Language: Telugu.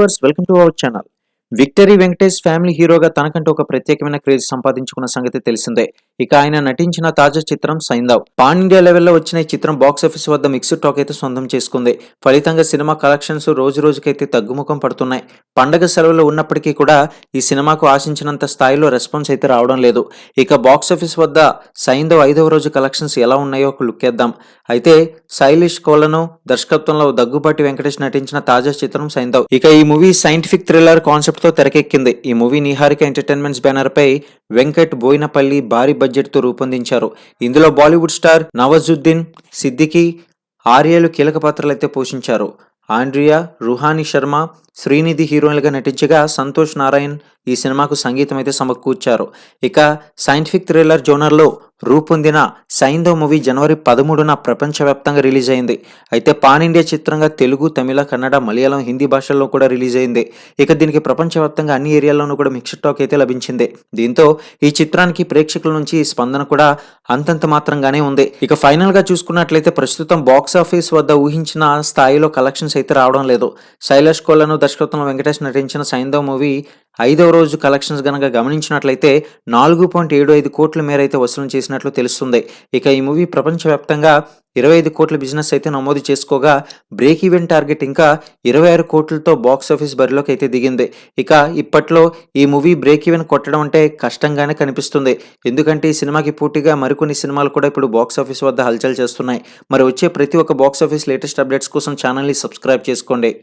Viewers welcome to our channel. Victory Venkatesh family హీరోగా తనకంటూ ఒక ప్రత్యేకమైన క్రేజ్ సంపాదించుకున్న సంగతి తెలిసిందే. ఇక ఆయన నటించిన తాజా చిత్రం సైందవ్. పాన్ ఇండియా లెవెల్లో వచ్చిన ఈ చిత్రం బాక్స్ ఆఫీస్ వద్ద మిక్స్డ్ టాక్ అయితే సొంతం చేసుకుంది. ఫలితంగా సినిమా కలెక్షన్స్ రోజు రోజుకైతే తగ్గుముఖం పడుతున్నాయి. పండగ సెలవులు ఉన్నప్పటికీ కూడా ఈ సినిమాకు ఆశించినంత స్థాయిలో రెస్పాన్స్ అయితే రావడం లేదు. ఇక బాక్స్ ఆఫీస్ వద్ద సైందవ్ ఐదవ రోజు కలెక్షన్స్ ఎలా ఉన్నాయో ఒక లుక్ వేద్దాం. అయితే శైలిష్ కోలను దర్శకత్వంలో దగ్గుబాటి వెంకటేష్ నటించిన తాజా చిత్రం సైందవ్. ఇక ఈ మూవీ సైంటిఫిక్ థ్రిల్లర్ కాన్సెప్ట్తో తెరకెక్కింది. ఈ మూవీ నిహారిక ఎంటర్టైన్మెంట్స్ బ్యానర్ పై వెంకట్ బోయినపల్లి భారీ బడ్జెట్తో రూపొందించారు. ఇందులో బాలీవుడ్ స్టార్ నవాజుద్దీన్ సిద్దికి ఆర్యలు కీలక పాత్రలైతే పోషించారు. ఆండ్రియా రుహాని శర్మ శ్రీనిధి హీరోయిన్లుగా నటించగా సంతోష్ నారాయణ్ ఈ సినిమాకు సంగీతం అయితే సమకూర్చారు. ఇక సైంటిఫిక్ థ్రిల్లర్ జోనర్లో రూపొందిన సైందో మూవీ జనవరి పదమూడున ప్రపంచవ్యాప్తంగా రిలీజ్ అయింది అయితే పాన్ ఇండియా చిత్రంగా తెలుగు తమిళ కన్నడ మలయాళం హిందీ భాషల్లో కూడా రిలీజ్ అయింది ఇక దీనికి ప్రపంచవ్యాప్తంగా అన్ని ఏరియాల్లోనూ కూడా మిక్స్డ్ టాక్ అయితే లభించింది. దీంతో ఈ చిత్రానికి ప్రేక్షకుల నుంచి స్పందన కూడా అంతంత మాత్రంగానే ఉంది. ఇక ఫైనల్గా చూసుకున్నట్లయితే ప్రస్తుతం బాక్స్ ఆఫీస్ వద్ద ఊహించిన స్థాయిలో కలెక్షన్స్ అయితే రావడం లేదు. శైలేష్ కోలను దర్శకత్వంలో వెంకటేష్ నటించిన సైందవ్ మూవీ ఐదవ రోజు కలెక్షన్స్ గనక గమనించినట్లయితే నాలుగు పాయింట్ ఏడు ఐదు కోట్ల మేర అయితే వసూలు చేసినట్లు తెలుస్తుంది. ఇక ఈ మూవీ ప్రపంచవ్యాప్తంగా ఇరవై ఐదు కోట్ల బిజినెస్ అయితే నమోదు చేసుకోగా బ్రేక్ ఈవెన్ టార్గెట్ ఇంకా ఇరవై ఆరు కోట్లతో బాక్స్ ఆఫీస్ బరిలోకి అయితే దిగింది. ఇక ఇప్పట్లో ఈ మూవీ బ్రేక్ ఈవెన్ కొట్టడం అంటే కష్టంగానే కనిపిస్తుంది. ఎందుకంటే ఈ సినిమాకి పూర్తిగా మరికొన్ని సినిమాలు కూడా ఇప్పుడు బాక్స్ ఆఫీస్ వద్ద హల్చల్ చేస్తున్నాయి. మరి వచ్చే ప్రతి ఒక్క బాక్స్ ఆఫీస్ లేటెస్ట్ అప్డేట్స్ కోసం ఛానల్ని సబ్స్క్రైబ్ చేసుకోండి.